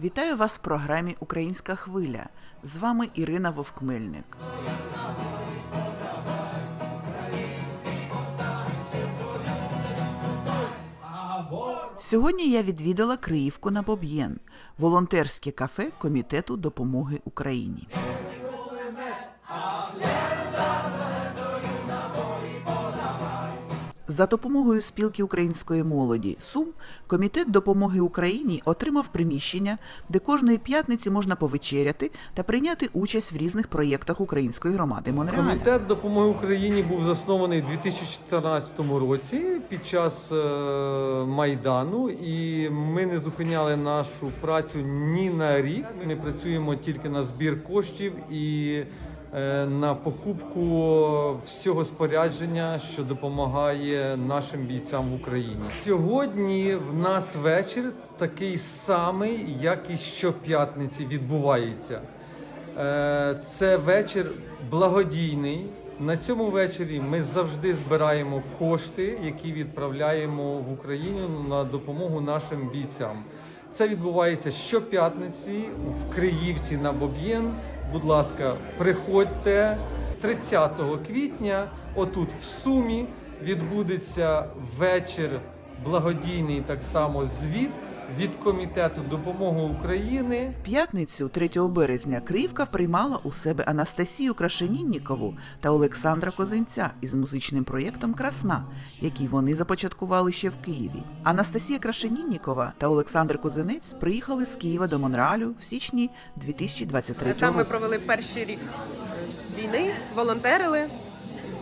Вітаю вас в програмі Українська хвиля. З вами Ірина Вовкмельник. Сьогодні я відвідала Криївку на Боб'єн, волонтерське кафе Комітету допомоги Україні. За допомогою спілки української молоді Сум комітет допомоги Україні отримав приміщення, де кожної п'ятниці можна повечеряти та прийняти участь в різних проєктах української громади Монреаля. Комітет допомоги Україні був заснований у 2014 році під час е, Майдану, і ми не зупиняли нашу працю ні на рік. Ми працюємо тільки на збір коштів і на покупку всього спорядження, що допомагає нашим бійцям в Україні. Сьогодні в нас вечір такий самий, як і щоп'ятниці відбувається. Е, Це вечір благодійний. На цьому вечорі ми завжди збираємо кошти, які відправляємо в Україну на допомогу нашим бійцям. Це відбувається щоп'ятниці в Криївці на Боб'єн. Будь ласка, приходьте 30 квітня. Отут в Сумі відбудеться вечір благодійний, так само звіт від комітету допомоги України. В п'ятницю, 3 березня, Криївка приймала у себе Анастасію Крашеніннікову та Олександра Козинця із музичним проєктом Красна, який вони започаткували ще в Києві. Анастасія Крашеніннікова та Олександр Козинець приїхали з Києва до Монреалю в січні 2023 Там ми провели перший рік війни, волонтерили,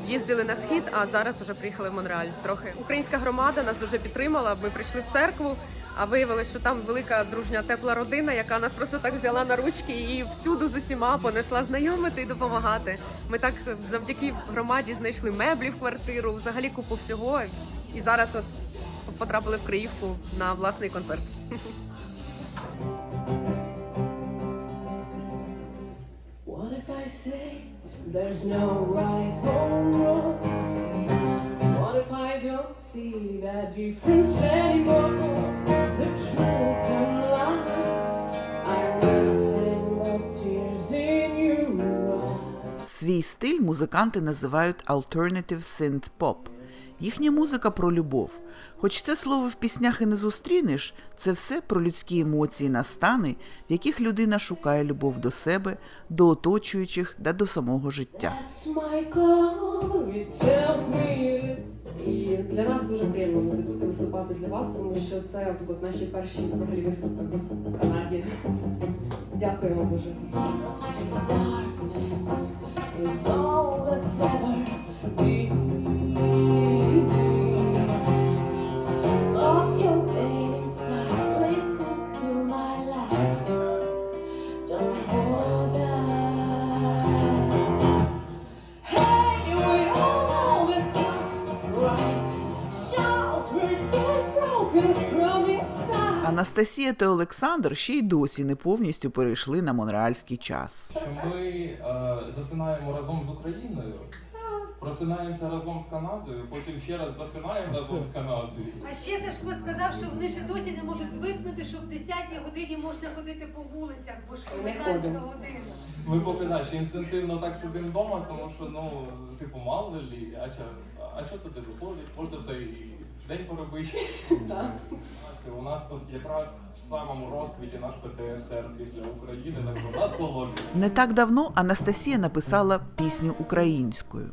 їздили на схід, а зараз вже приїхали в Монреаль. Трохи українська громада нас дуже підтримала. Ми прийшли в церкву, а виявилося, що там велика дружня тепла родина, яка нас просто так взяла на ручки і всюди з усіма понесла знайомити і допомагати. Ми так завдяки громаді знайшли меблі в квартиру, взагалі купу всього. І зараз от потрапили в Криївку на власний концерт. What if I say there's no right or wrong? What if I don't see that difference anymore? Свій стиль музиканти називають Alternative Synth Pop. Їхня музика про любов. Хоч це слово в піснях і не зустрінеш, це все про людські емоції на стани, в яких людина шукає любов до себе, до оточуючих та до самого життя. І для нас дуже приємно бути тут і виступати для вас, тому що це будуть наші перші взагалі виступи в Канаді. Дякуємо дуже. Darkness is all that's ever been. Анастасія та Олександр ще й досі не повністю перейшли на монреальський час. що ми е, засинаємо разом з Україною, просинаємося разом з Канадою, потім ще раз засинаємо разом з Канадою. А ще Сашко сказав, що вони ще досі не можуть звикнути, що в 10-й годині можна ходити по вулицях, бо ж комендантська ходимо. година. Ми поки ще інстинктивно так сидимо вдома, тому що ну, типу, мало ли, а що, а що ти виходиш? Можна все і день поробити. Так. У нас тут якраз в самому розквіті наш ПТСР після України, так що насолоджуємо. Не так давно Анастасія написала пісню українською.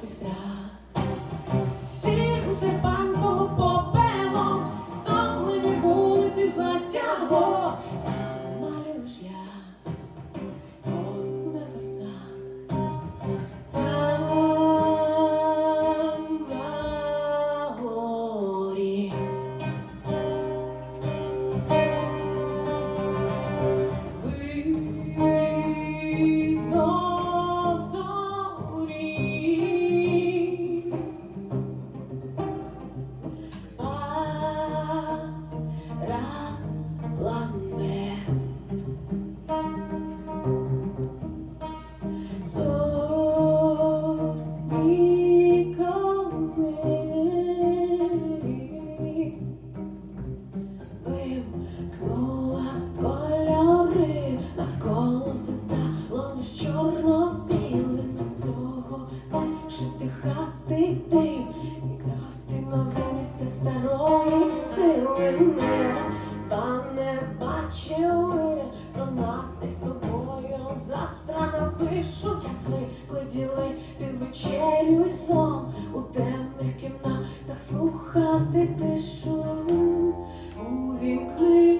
сестра. вечерю сон у темних кімнатах слухати тишу увімкни.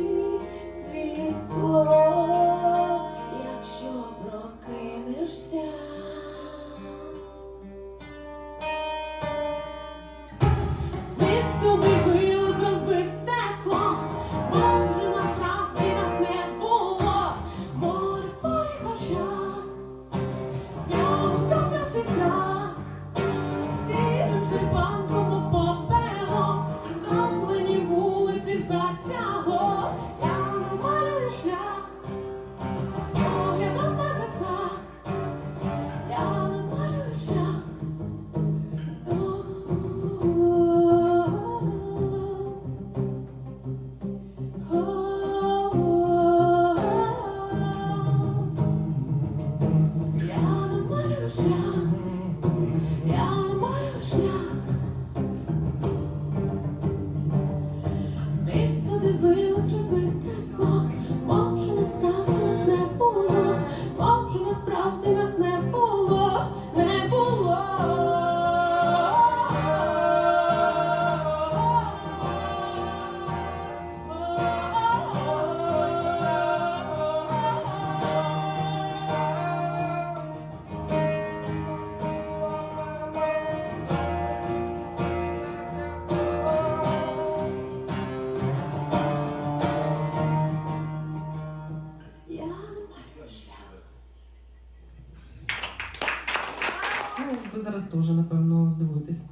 Ну, ви зараз теж, напевно, здивуєтесь.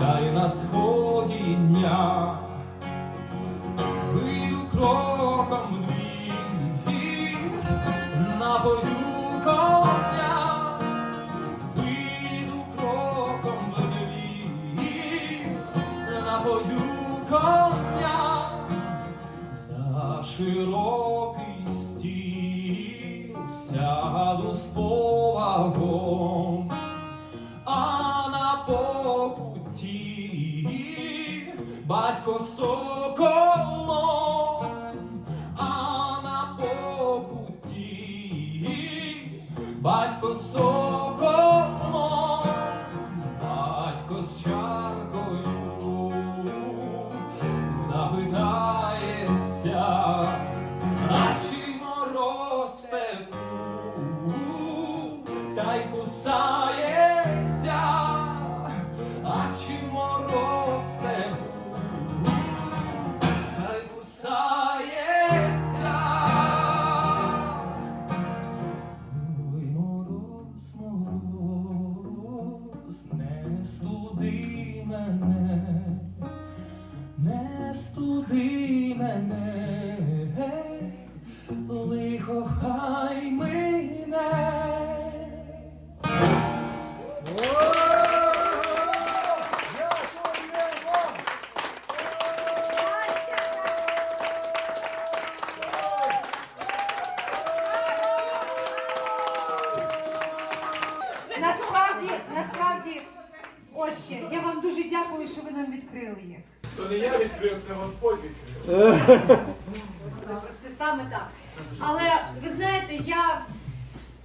та й на сході дня, вию кроком дві на бою коня, вийду кроком дві на бою коня, за широкий стіл сяду з повагом. батько соколом, а на покуті батько соколом, батько з чаркою запитається. студи мене, не студи мене, гей, лихо хай мине. Насправді, насправді. Отче, я вам дуже дякую, що ви нам відкрили їх. То не я відкрив, це Господь відкрив. Ну, просто саме так. Але ви знаєте, я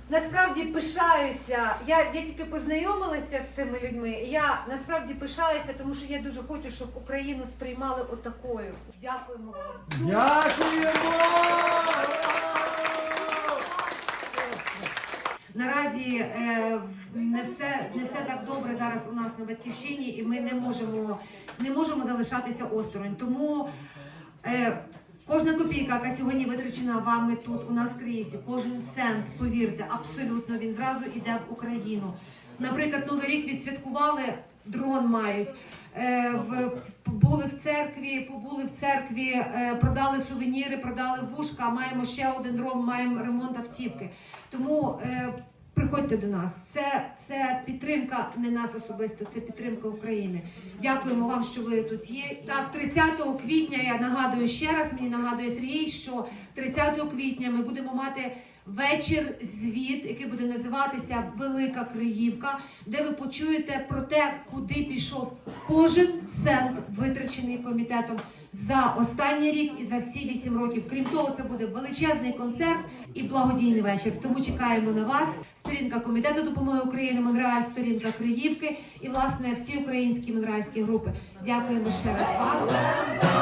насправді пишаюся. Я я тільки познайомилася з цими людьми. і Я насправді пишаюся, тому що я дуже хочу, щоб Україну сприймали отакою. Дякуємо вам. Дякуємо! Наразі е, не все не все так добре зараз у нас на батьківщині, і ми не можемо не можемо залишатися осторонь. Тому е, кожна копійка, яка сьогодні витрачена вами тут, у нас в Київці, кожен цент, повірте, абсолютно він зразу йде в Україну. Наприклад, новий рік відсвяткували, дрон мають. Е, в, були в церкві, побули в церкві, е, продали сувеніри, продали вушка. Маємо ще один дрон, маємо ремонт автівки. Тому е, приходьте до нас. Це, це підтримка не нас особисто, це підтримка України. Дякуємо вам, що ви тут є. Так, 30 квітня я нагадую ще раз. Мені нагадує Сергій, що 30 квітня ми будемо мати. Вечір звіт, який буде називатися Велика Криївка, де ви почуєте про те, куди пішов кожен цент, витрачений комітетом за останній рік і за всі вісім років. Крім того, це буде величезний концерт і благодійний вечір. Тому чекаємо на вас. Сторінка комітету допомоги України Монреаль, сторінка Криївки і власне всі українські монреальські групи. Дякуємо ще раз вам.